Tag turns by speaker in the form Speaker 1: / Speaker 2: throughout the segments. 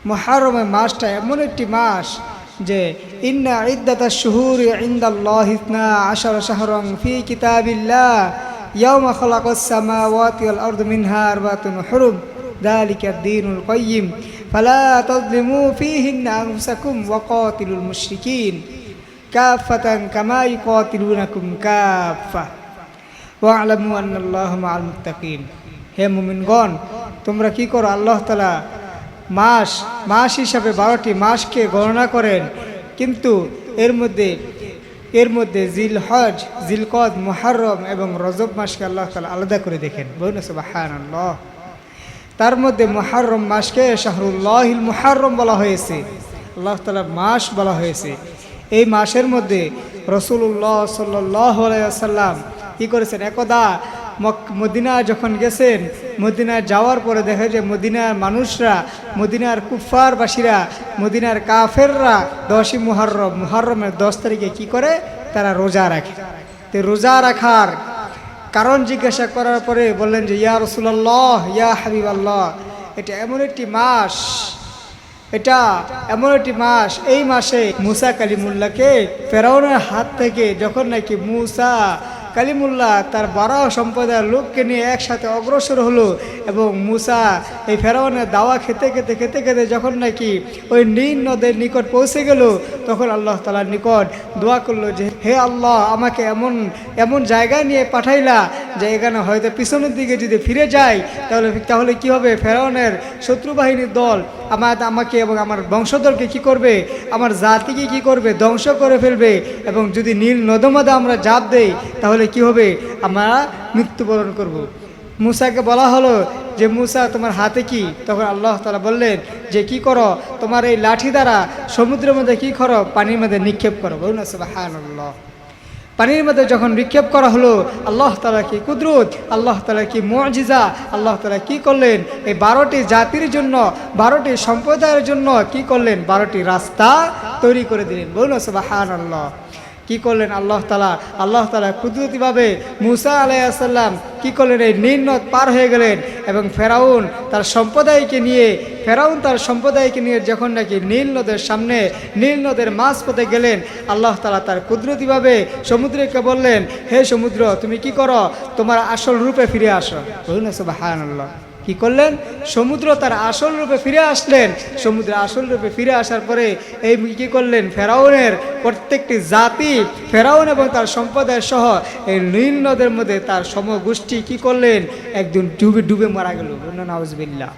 Speaker 1: মহারমের মাসটা এমন একটি মাস যে ইন্না ইদ্দাতা শুহুর ইন্দাল্লাহ ইসনা আশার শাহরং ফি কিতাবিল্লাহ ইয়াউমা খালাকাস সামাওয়াতি ওয়াল আরদ মিনহা আরবাতুন হুরুম ذلك الدين القيم فلا تظلموا فيهن أنفسكم وقاتلوا المشركين كافة كما يقاتلونكم كافة ওয়ালামু আন্নাল্লাহ মাল মুত্তাকিন হে মুমিনগণ তোমরা কি করো আল্লাহ তালা মাস মাস হিসাবে বারোটি মাসকে গণনা করেন। কিন্তু এর মধ্যে এর মধ্যে জিল হজ জিলকদ, মুহাররম এবং রজব মাসকে আল্লাহ তালা আলাদা করে দেখেন। বলুন সুবাহান আল্লাহ তার মধ্যে মুহাররম মাসকে শাহরুল্লাহিল মুহাররম বলা হয়েছে। আল্লাহ তালা মাস বলা হয়েছে। এই মাসের মধ্যে রসুল্লাহ সাল্লাহ সাল্লাম কি করেছেন? একদা মদিনা যখন গেছেন মদিনায় যাওয়ার পরে দেখে যে মদিনার মানুষরা, মদিনার কুফারবাসীরা মদিনার কাফেররা দশই মুহররম মুহররমের দশ তারিখে কি করে? তারা রোজা রাখে। তো রোজা রাখার কারণ জিজ্ঞাসা করার পরে বললেন যে, ইয়া রসুল্লাহ ইয়া হাবিব আল্লাহ এটা এমন একটি মাস, এটা এমন একটি মাস। এই মাসে মুসা কালিমুল্লাহকে ফেরাউনের হাত থেকে যখন নাকি মুসা কালিমুল্লাহ তার বারো সম্প্রদায়ের লোককে নিয়ে একসাথে অগ্রসর হলো এবং মুসা এই ফেরাউনের দাওয়া খেতে খেতে খেতে খেতে যখন নাকি ওই নীল নদের নিকট পৌঁছে গেল, তখন আল্লাহ তালার নিকট দোয়া করল যে, হে আল্লাহ, আমাকে এমন এমন জায়গায় নিয়ে পাঠাইলা যে এখানে হয়তো পিছনের দিকে যদি ফিরে যাই, তাহলে তাহলে কি হবে? ফেরাউনের শত্রু বাহিনীর দল আমার, আমাকে এবং আমার বংশধরকে কি করবে? আমার জাতিকে কি করবে? ধ্বংস করে ফেলবে। এবং যদি নীল নদমাদা আমরা জাপ দেই, তাহলে কি হবে? আমরা মৃত্যুবরণ করব। মুসাকে বলা হলো যে, মুসা, তোমার হাতে কি? তখন আল্লাহ তালা বললেন যে, কি করো? তোমার এই লাঠি দ্বারা সমুদ্রের মধ্যে কি করো? পানির মধ্যে নিক্ষেপ করো। বলুন সুবাহান আল্লাহ পানির মধ্যে যখন নিক্ষেপ করা হলো, আল্লাহ তালা কি কুদরত? আল্লাহ তালা কি মজিজা? আল্লাহ তালা কি করলেন? এই বারোটি জাতির জন্য, বারোটি সম্প্রদায়ের জন্য কি করলেন? বারোটি রাস্তা তৈরি করে দিলেন। বলুন সুবাহান আল্লাহ কি করলেন আল্লাহ তালা আল্লাহ তালা কুদরতিভাবে মুসা আলাইসাল্লাম কি করলেন? এই নীল নদ পার হয়ে গেলেন এবং ফেরাউন তার সম্প্রদায়কে নিয়ে, ফেরাউন তার সম্প্রদায়কে নিয়ে যখন নাকি নীল নদের সামনে, নীল নদের মাঝ পথে গেলেন, আল্লাহ তালা তার কুদরতিভাবে সমুদ্রকে বললেন, হে সমুদ্র, তুমি কি করো? তোমার আসল রূপে ফিরে আসো। বলুন আল্লাহ কি করলেন? সমুদ্র তার আসল রূপে ফিরে আসলেন। সমুদ্রে আসল রূপে ফিরে আসার পরে এই কি করলেন? ফেরাউনের প্রত্যেকটি জাতি, ফেরাউন এবং তার সম্প্রদায় সহ এই নীল নদের মধ্যে তার সমগোষ্ঠী কি করলেন? একদিন ডুবে ডুবে মারা গেল। নাউজবিল্লা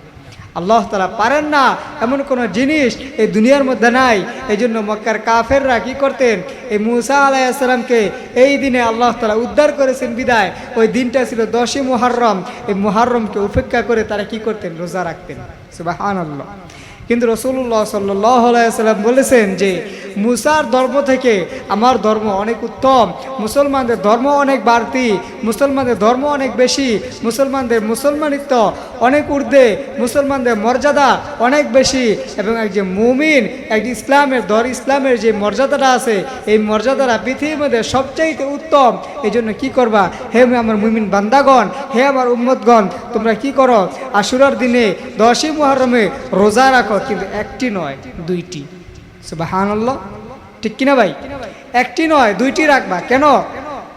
Speaker 1: আল্লাহ তালা পারেন না এমন কোনো জিনিস এই দুনিয়ার মধ্যে নাই। এই জন্য মক্কার কাফেররা কি করতেন? এই মুসা আলাইসালামকে এই দিনে আল্লাহ তালা উদ্ধার করেছেন বিদায়। ওই দিনটা ছিল দশই মুহাররম। এই মুহাররমকে উপেক্ষা করে তারা কি করতেন? রোজা রাখতেন। সুবাহ আল্লাহ কিন্তু রসুল্লাহ সাল্লাম বলেছেন যে মুসার ধর্ম থেকে আমার ধর্ম অনেক উত্তম, মুসলমানদের ধর্ম অনেক বাড়তি, মুসলমানদের ধর্ম অনেক বেশি, মুসলমানদের মুসলমানিত্ব অনেক ঊর্ধ্বে, মুসলমানদের মর্যাদা অনেক বেশি এবং একজন মুমিন, এক ইসলামের ধর ইসলামের যে মর্যাদাটা আছে, এই মর্যাদাটা পৃথিবীর মধ্যে সবচাইতে উত্তম। এই জন্য কী করবা? হে আমার মুমিন বান্দাগণ, হে আমার উম্মতগণ, তোমরা কি করো? আশুরার দিনে দশই মুহরমে রোজা রাখো। কিন্তু একটি নয়, দুইটি। সুবাহান ঠিক কিনা ভাই? একটি নয়, দুইটি রাখবা। কেন?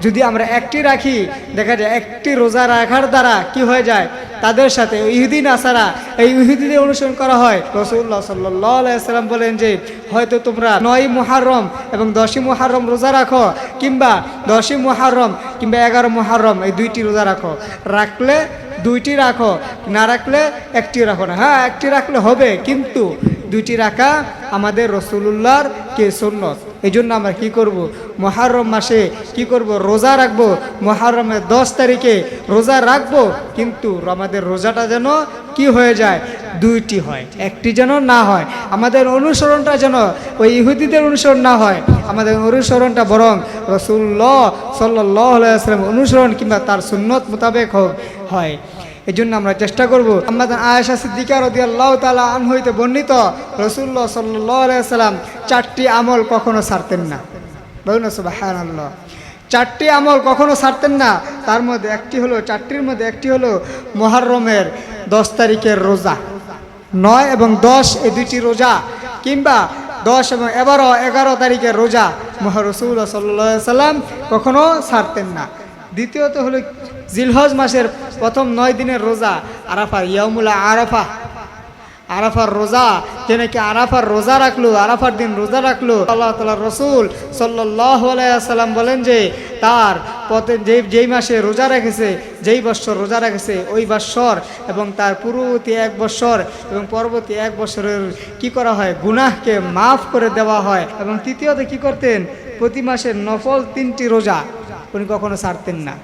Speaker 1: যদি আমরা একটি রাখি, দেখা যায় একটি রোজা রাখার দ্বারা কি হয়ে যায়? তাদের সাথে ইহুদিন, আসারা এই ইহুদিদের অনুসরণ করা হয়। রসুল্লাহ সাল্লাম বলেন যে, হয়তো তোমরা নয় মুহারম এবং দশই মুহারম রোজা রাখো, কিংবা দশই মুহারম কিংবা এগারো মুহারম এই দুইটি রোজা রাখো। রাখলে দুইটি রাখো, না রাখলে একটি রাখো না। হ্যাঁ একটি রাখলে হবে, কিন্তু দুইটি রাখা আমাদের রসুল্লাহর কে সুন্নত? এই জন্য আমরা কি করব? মহারম মাসে কি করব? রোজা রাখব। মহারমের দশ তারিখে রোজা রাখব, কিন্তু আমাদের রোজাটা যেন কি হয়ে যায়? দুইটি হয়, একটি যেন না হয়। আমাদের অনুসরণটা যেন ওই ইহুদিদের অনুসরণ না হয়। আমাদের অনুসরণটা বরং রসুল্লাহ সাল্লাহ আলাইসলাম অনুসরণ কিংবা তার সুন্নত মোতাবেক হয়। এই জন্য আমরা চেষ্টা করব। আমাদের আয়েশা সিদ্দিকা রদি আল্লাহ তালা আন হইতে বর্ণিত রসুল্লাহ সাল্লাম চারটি আমল কখনো ছাড়তেন না। বলুন চারটি আমল কখনো ছাড়তেন না। তার মধ্যে একটি হলো, চারটির মধ্যে একটি হলো মহারমের দশ তারিখের রোজা। নয় এবং দশ এই দুইটি রোজা কিংবা দশ এবং এগারো এগারো তারিখের রোজা মহারসুল সাল্লা সাল্লাম কখনো ছাড়তেন না। দ্বিতীয়ত হলো জিলহজ মাসের প্রথম নয় দিনের রোজা আরাফা ইয়ামুলা আরাফা। আরাফার রোজা, যে নাকি আরাফার রোজা রাখল, আরাফার দিন রোজা রাখল। আল্লাহ তালা রসুল সাল্লাহ সাল্লাম বলেন যে, তার পথে যে যেই মাসে রোজা রেখেছে, যেই বৎসর রোজা রেখেছে, ওই বৎসর এবং তার পূর্ববর্তী এক বৎসর এবং পরবর্তী এক বছরের কি করা হয়? গুনাহকে মাফ করে দেওয়া হয়। এবং তৃতীয়ত কি করতেন? প্রতি মাসের নফল তিনটি রোজা। উনি কখনো ছাড়তেন না।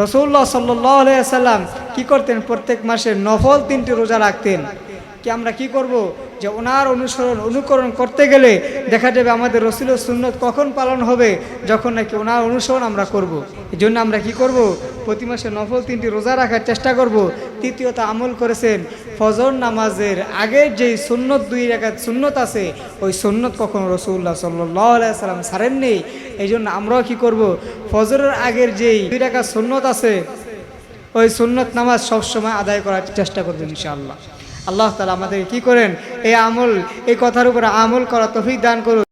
Speaker 1: রসৌল্লা সাল্লাম কি করতেন? প্রত্যেক মাসে নফল তিনটি রোজা রাখতেন। কি আমরা কি করব? যে ওনার অনুসরণ, অনুকরণ করতে গেলে দেখা যাবে আমাদের রসুল সুন্নত কখন পালন হবে? যখন নাকি ওনার অনুসরণ আমরা করব। এই জন্য আমরা কি করব? প্রতি মাসে নফল তিনটি রোজা রাখার চেষ্টা করব। তৃতীয়ত আমল করেছেন ফজর নামাজের আগের যেই সুন্নত দুই রেখা সুন্নত আছে, ওই সুন্নত কখনো রসুল্লাহ সাল্লাহ সাল্লাম ছাড়েননি। এই জন্য আমরাও কি করব? ফজরের আগের যেই দুই রেখা সুন্নত আছে, ওই সুন্নত নামাজ সবসময় আদায় করার চেষ্টা করবেন ইনশাআল্লাহ। আল্লাহ তালা আমাদের কি করেন? এই আমল, এই কথার উপরে আমল করা তফিক দান করুন।